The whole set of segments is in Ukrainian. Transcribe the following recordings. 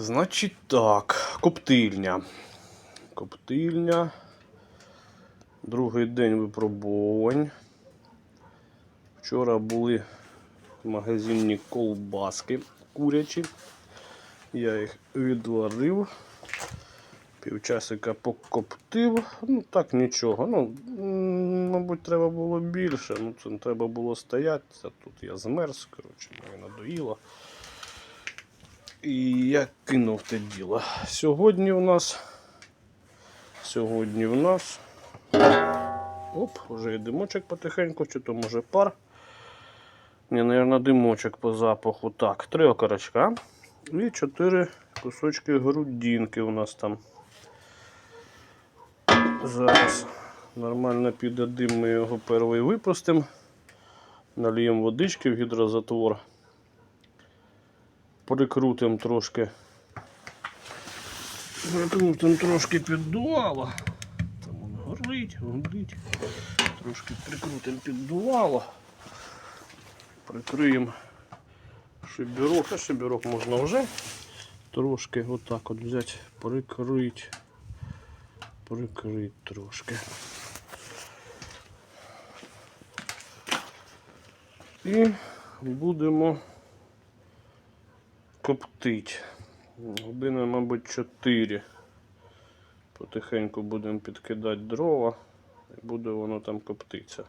Значить так, коптильня. Коптильня. Другий день випробувань. Вчора були магазинні колбаски курячі. Я їх відварив. Півчасика покоптив. Ну так нічого. Ну, мабуть, треба було більше. Ну, це треба було стояти. Тут я змерз, коротше, мене надоїло. І я кинув те діло. Сьогодні у нас. Сьогодні у нас. Оп, вже і димочок потихеньку, чи то може пар. Ні, мабуть, димочок по запаху. Так, три окорочка. І чотири кусочки грудинки у нас там. Зараз нормально піде дим, ми його перший випустимо. Наліємо водички в гідрозатвор. Прикрутимо трошки. Прикрутимо трошки піддувало. Там воно горить, гудить. Трошки прикрутимо піддувало. Прикриємо шибірок, а шибірок можна вже трошки отак от взяти, прикрити. Прикрити трошки. І будемо коптити. Години, мабуть, 4. Потихеньку будемо підкидати дрова і буде воно там коптитися.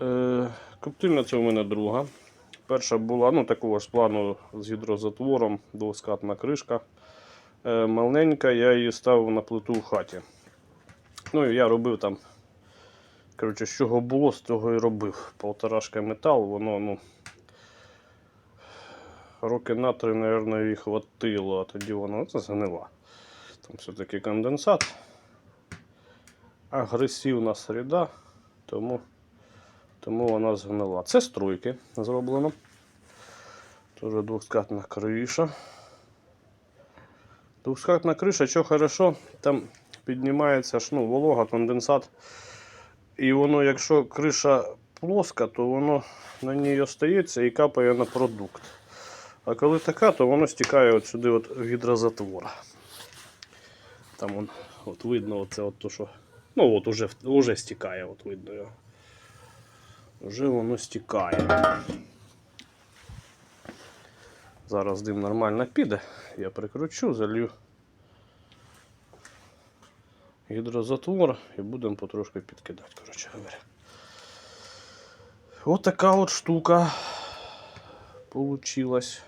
Е, коптильня це у мене друга. Перша була ну, такого ж плану з гідрозатвором, двоскатна кришка. Е, маленька, я її ставив на плиту в хаті. Ну і я робив там. Коротше, з чого було, з того і робив. Полторашка метал, воно, ну. Роки на три, мабуть, її хватило, а тоді воно це згнила. Там все-таки конденсат. Агресивна середа, тому, тому вона згнила. Це стройки зроблено. Тоже двоскатна криша. Двускатна криша, що хорошо, там піднімається ну, волога, конденсат. І воно, якщо криша плоска, то воно на ній остається і капає на продукт. А коли така, то воно стікає от сюди от в гідрозатвор. Там он, от видно, оце от то, що. Ну от уже, уже стікає, от видно його. Вже воно стікає. Зараз дим нормально піде. Я прикручу, залью гідрозатвор і будемо потрошки підкидати, коротше говоря. От така от штука получилась.